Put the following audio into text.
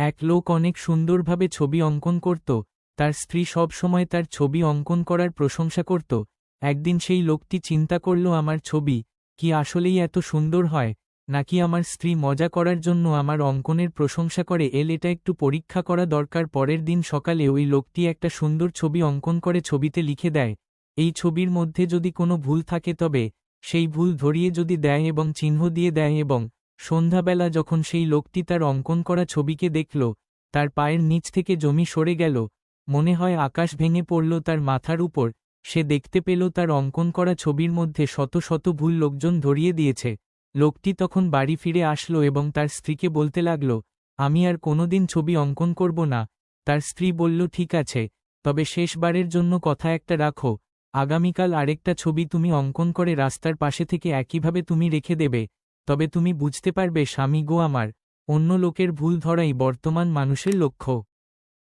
এক লোক অনেক সুন্দরভাবে ছবি অঙ্কন করত, তার স্ত্রী সব সময় তার ছবি অঙ্কন করার প্রশংসা করত। একদিন সেই লোকটি চিন্তা করল, আমার ছবি কি আসলেই এত সুন্দর হয়? নাকি আমার স্ত্রী মজা করার জন্য আমার অঙ্কনের প্রশংসা করে? এল, এটা একটু পরীক্ষা করা দরকার। পরের দিন সকালে ওই লোকটি একটা সুন্দর ছবি অঙ্কন করে ছবিতে লিখে দেয়। এই ছবির মধ্যে যদি কোনো ভুল থাকে তবে সেই ভুল ধরিয়ে যদি দেয় এবং চিহ্ন দিয়ে দেয় এবং সন্ধ্যাবেলা যখন সেই লোকটি তার অঙ্কন করা ছবিকে দেখল, তার পায়ের নিচ থেকে জমি সরে গেল, মনে হয় আকাশ ভেঙে পড়ল তার মাথার উপর, সে দেখতে পেল তার অঙ্কন করা ছবির মধ্যে শত শত ভুল লোকজন ধরিয়ে দিয়েছে। লোকটি তখন বাড়ি ফিরে আসলো এবং তার স্ত্রীকে বলতে লাগল, আমি আর কোনোদিন ছবি অঙ্কন করব না। তার স্ত্রী বলল, ঠিক আছে, তবে শেষবারের জন্য কথা একটা রাখো। আগামীকাল আরেকটা ছবি তুমি অঙ্কন করে রাস্তার পাশে থেকে একইভাবে তুমি রেখে দেবে। তবে তুমি বুঝতে পারবে স্বামী গো আমার অন্য লোকের ভুল ধরাই বর্তমান মানুষের লক্ষ্য।